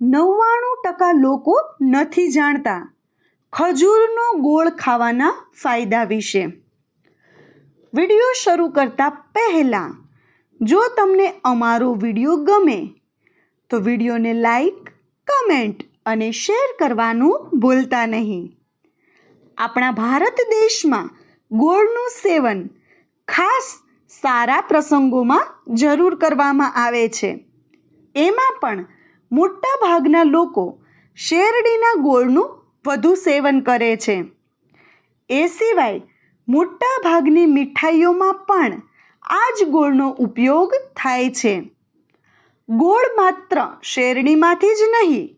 નવ્વાણું ટકા લોકો નથી જાણતા ખજૂરનો ગોળ ખાવાના ફાયદા વિશે. વીડિયો શરૂ કરતાં પહેલાં, જો તમને અમારો વીડિયો ગમે, તો વિડીયોને લાઈક, કમેન્ટ અને શેર કરવાનું ભૂલતા નહીં. આપણા ભારત દેશમાં ગોળનું સેવન ખાસ સારા પ્રસંગોમાં જરૂર કરવામાં આવે છે. એમાં પણ મોટા ભાગના લોકો શેરડીના ગોળનું વધુ સેવન કરે છે. એ સિવાય મોટાભાગની મીઠાઈઓમાં પણ આ જ ગોળનો ઉપયોગ થાય છે. ગોળ માત્ર શેરડીમાંથી જ નહીં,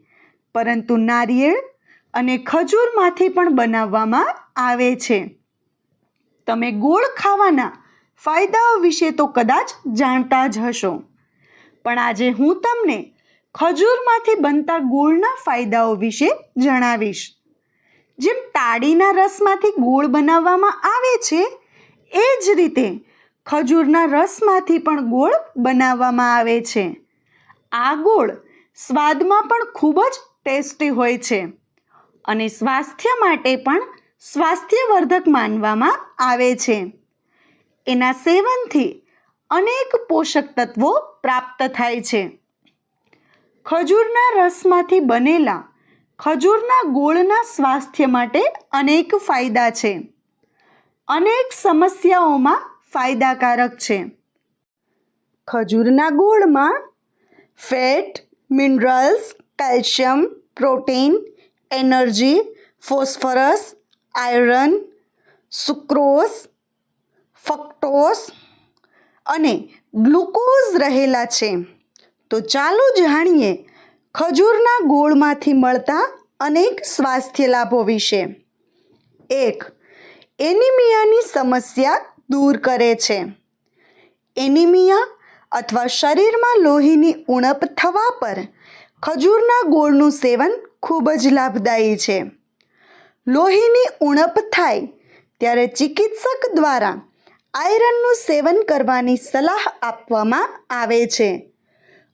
પરંતુ નારિયેળ અને ખજૂરમાંથી પણ બનાવવામાં આવે છે. તમે ગોળ ખાવાના ફાયદાઓ વિશે તો કદાચ જાણતા જ હશો. પણ આજે હું તમને ખજૂરમાંથી બનતા ગોળના ફાયદાઓ વિશે જણાવીશ. જેમ તાળીના રસમાંથી ગોળ બનાવવામાં આવે છે, એ જ રીતે ખજૂરના રસમાંથી પણ ગોળ બનાવવામાં આવે છે. આ ગોળ સ્વાદમાં પણ ખૂબ જ ટેસ્ટી હોય છે અને સ્વાસ્થ્ય માટે પણ સ્વાસ્થ્યવર્ધક માનવામાં આવે છે. એના સેવનથી અનેક પોષક તત્વો પ્રાપ્ત થાય છે. ખજૂરના રસમાંથી બનેલા ખજૂરના ગોળના સ્વાસ્થ્ય માટે અનેક ફાયદા છે. અનેક સમસ્યાઓમાં ફાયદાકારક છે. ખજૂરના ગોળમાં fat, minerals, calcium, protein, energy, phosphorus, iron sucrose fructose અને ગ્લુકોઝ રહેલા છે. તો ચાલો જાણીએ ખજૂરના ગોળમાંથી મળતા અનેક સ્વાસ્થ્ય લાભો વિશે. એક, એનિમિયાની સમસ્યા દૂર કરે છે. એનિમિયા અથવા શરીરમાં લોહીની ઉણપ થવા પર ખજૂરના ગોળનું સેવન ખૂબ જ લાભદાયી છે. લોહીની ઉણપ થાય ત્યારે ચિકિત્સક દ્વારા આયરનનું સેવન કરવાની સલાહ આપવામાં આવે છે.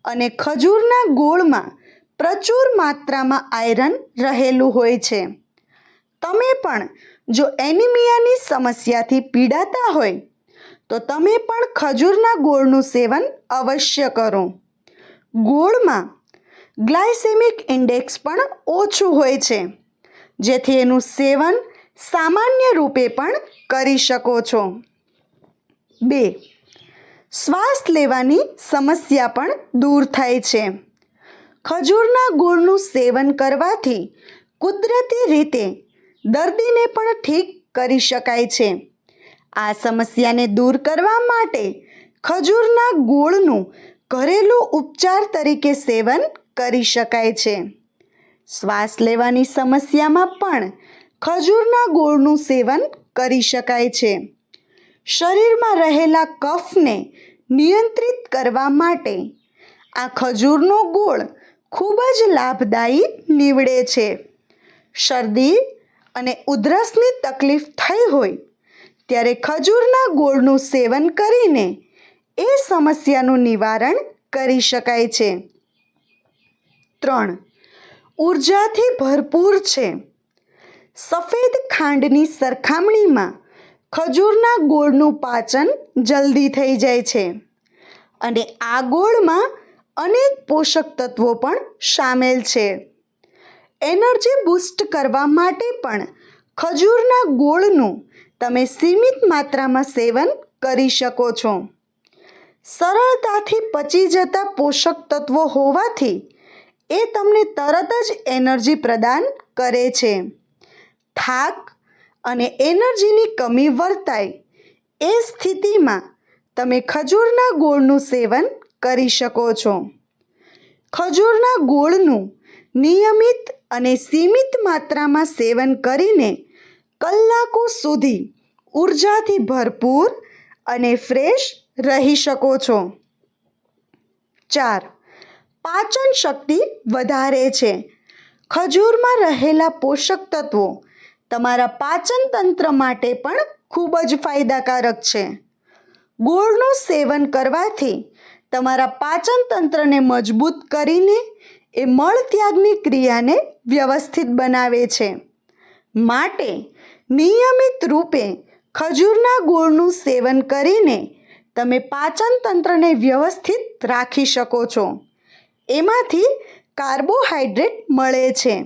અને ખજૂરના ગોળમાં પ્રચુર માત્રામાં આયરન રહેલું હોય છે. તમે પણ જો એનિમિયાની સમસ્યાથી પીડાતા હોય, તો તમે પણ ખજૂરના ગોળનું સેવન અવશ્ય કરો. ગોળમાં ગ્લાયસેમિક ઇન્ડેક્સ પણ ઓછું હોય છે, જેથી એનું સેવન સામાન્ય રૂપે પણ કરી શકો છો. બે શ્વાસ લેવાની સમસ્યા પણ દૂર થાય છે. ખજૂરના ગોળનું સેવન કરવાથી કુદરતી રીતે દર્દીને પણ ઠીક કરી શકાય છે. આ સમસ્યાને દૂર કરવા માટે ખજૂરના ગોળનું ઘરેલું ઉપચાર તરીકે સેવન કરી શકાય છે. શ્વાસ લેવાની સમસ્યામાં પણ ખજૂરના ગોળનું સેવન કરી શકાય છે. શરીરમાં રહેલા કફને નિયંત્રિત કરવા માટે આ ખજૂરનો ગોળ ખૂબ જ લાભદાયી નીવડે છે. શરદી અને ઉધરસની તકલીફ થઈ હોય ત્યારે ખજૂરના ગોળનું સેવન કરીને એ સમસ્યાનું નિવારણ કરી શકાય છે. ત્રણ. ઉર્જાથી ભરપૂર છે. સફેદ ખાંડની સરખામણીમાં ખજૂરના ગોળનું પાચન જલ્દી થઈ જાય છે. અને આ ગોળમાં અનેક પોષક તત્વો પણ સામેલ છે. એનર્જી બૂસ્ટ કરવા માટે પણ ખજૂરના ગોળનું તમે સીમિત માત્રામાં સેવન કરી શકો છો. સરળતાથી પચી જતા પોષક તત્વો હોવાથી એ તમને તરત જ એનર્જી પ્રદાન કરે છે. થાક અને એનર્જીની કમી વર્તાય એ સ્થિતિમાં તમે ખજૂરના ગોળનું સેવન કરી શકો છો. ખજૂરના ગોળનું નિયમિત અને સીમિત માત્રામાં સેવન કરીને કલાકો સુધી ઉર્જાથી ભરપૂર અને ફ્રેશ રહી શકો છો. ચાર પાચન શક્તિ વધારે છે. ખજૂરમાં રહેલા પોષક તત્વો તમારા પાચન તંત્ર માટે પણ ખૂબ જ ફાયદાકારક છે. ગોળનું સેવન કરવાથી તમારા પાચન તંત્રને મજબૂત કરીને એ મળત્યાગની ક્રિયાને વ્યવસ્થિત બનાવે છે. માટે નિયમિત રૂપે ખજૂરના ગોળનું સેવન કરીને તમે પાચન તંત્રને વ્યવસ્થિત રાખી શકો છો. એમાંથી કાર્બોહાઈડ્રેટ મળે છે,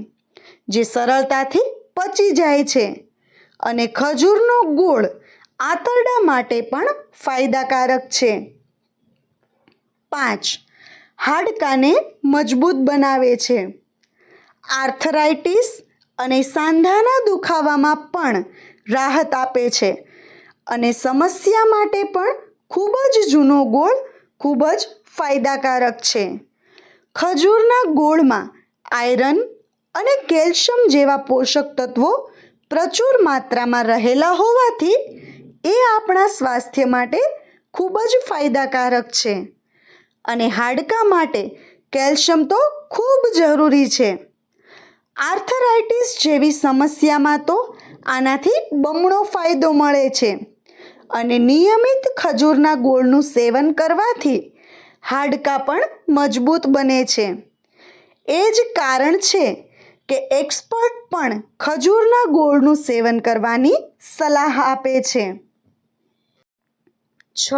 જે સરળતાથી પચી જાય છે અને ખજૂરનો ગોળ આંતરડા માટે પણ ફાયદાકારક છે. પાંચ. હાડકાને મજબૂત બનાવે છે. આર્થરાઇટિસ અને સાંધાના દુખાવામાં પણ રાહત આપે છે અને સમસ્યા માટે પણ ખૂબ જ જૂનો ગોળ ખૂબ જ ફાયદાકારક છે. ખજૂરના ગોળમાં આયરન અને કેલ્શિયમ જેવા પોષક તત્વો પ્રચુર માત્રામાં રહેલા હોવાથી એ આપણા સ્વાસ્થ્ય માટે ખૂબ જ ફાયદાકારક છે. અને હાડકાં માટે કેલ્શિયમ તો ખૂબ જરૂરી છે. આર્થરાઇટિસ જેવી સમસ્યામાં તો આનાથી બમણો ફાયદો મળે છે. અને નિયમિત ખજૂરના ગોળનું સેવન કરવાથી હાડકાં પણ મજબૂત બને છે. એ જ કારણ છે કે એક્સપર્ટ પણ ખજૂરના ગોળનું સેવન કરવાની સલાહ આપે છે. છ.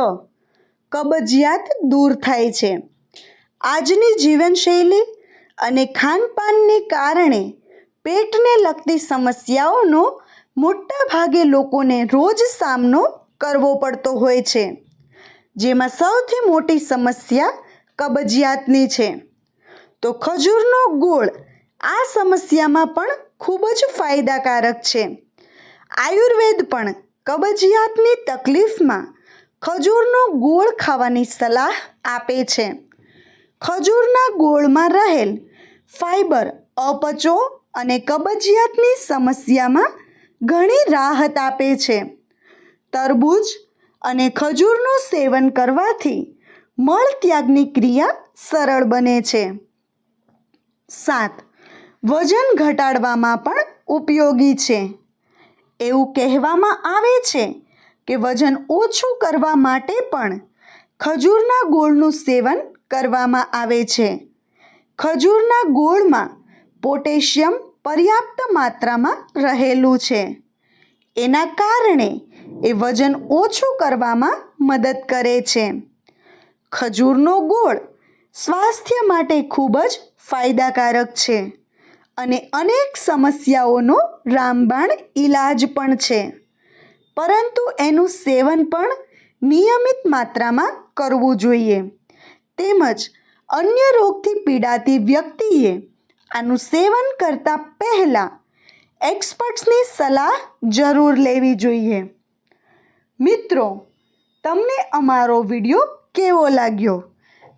કબજિયાત દૂર થાય છે. આજની જીવનશૈલી અને ખાનપાનને કારણે પેટને લગતી સમસ્યાઓનો મોટા ભાગે લોકોને રોજ સામનો કરવો પડતો હોય છે. જેમાં સૌથી મોટી સમસ્યા કબજિયાતની છે. તો ખજૂરનો ગોળ આ સમસ્યામાં પણ ખૂબ જ ફાયદાકારક છે. આયુર્વેદ પણ કબજિયાતની તકલીફમાં ખજૂરનો ગોળ ખાવાની સલાહ આપે છે. ખજૂરના ગોળમાં રહેલ ફાઈબર અપચો અને કબજિયાતની સમસ્યામાં ઘણી રાહત આપે છે. તરબૂચ અને ખજૂરનું સેવન કરવાથી મળત્યાગની ક્રિયા સરળ બને છે. સાત વજન ઘટાડવામાં પણ ઉપયોગી છે. એવું કહેવામાં આવે છે કે વજન ઓછું કરવા માટે પણ ખજૂરના ગોળનું સેવન કરવામાં આવે છે. ખજૂરના ગોળમાં પોટેશિયમ પર્યાપ્ત માત્રામાં રહેલું છે. એના કારણે એ વજન ઓછું કરવામાં મદદ કરે છે. ખજૂરનો ગોળ સ્વાસ્થ્ય માટે ખૂબ જ ફાયદાકારક છે. અને અનેક સમસ્યાઓનો રામબાણ ઈલાજ પણ છે. પરંતુ એનું સેવન પણ નિયમિત માત્રામાં કરવું જોઈએ. તેમજ અન્ય રોગથી પીડાતી વ્યક્તિએ આનું સેવન કરતાં પહેલાં એક્સપર્ટ્સની સલાહ જરૂર લેવી જોઈએ. મિત્રો, તમને અમારો વીડિયો કેવો લાગ્યો?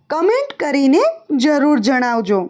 કમેન્ટ કરીને જરૂર જણાવજો.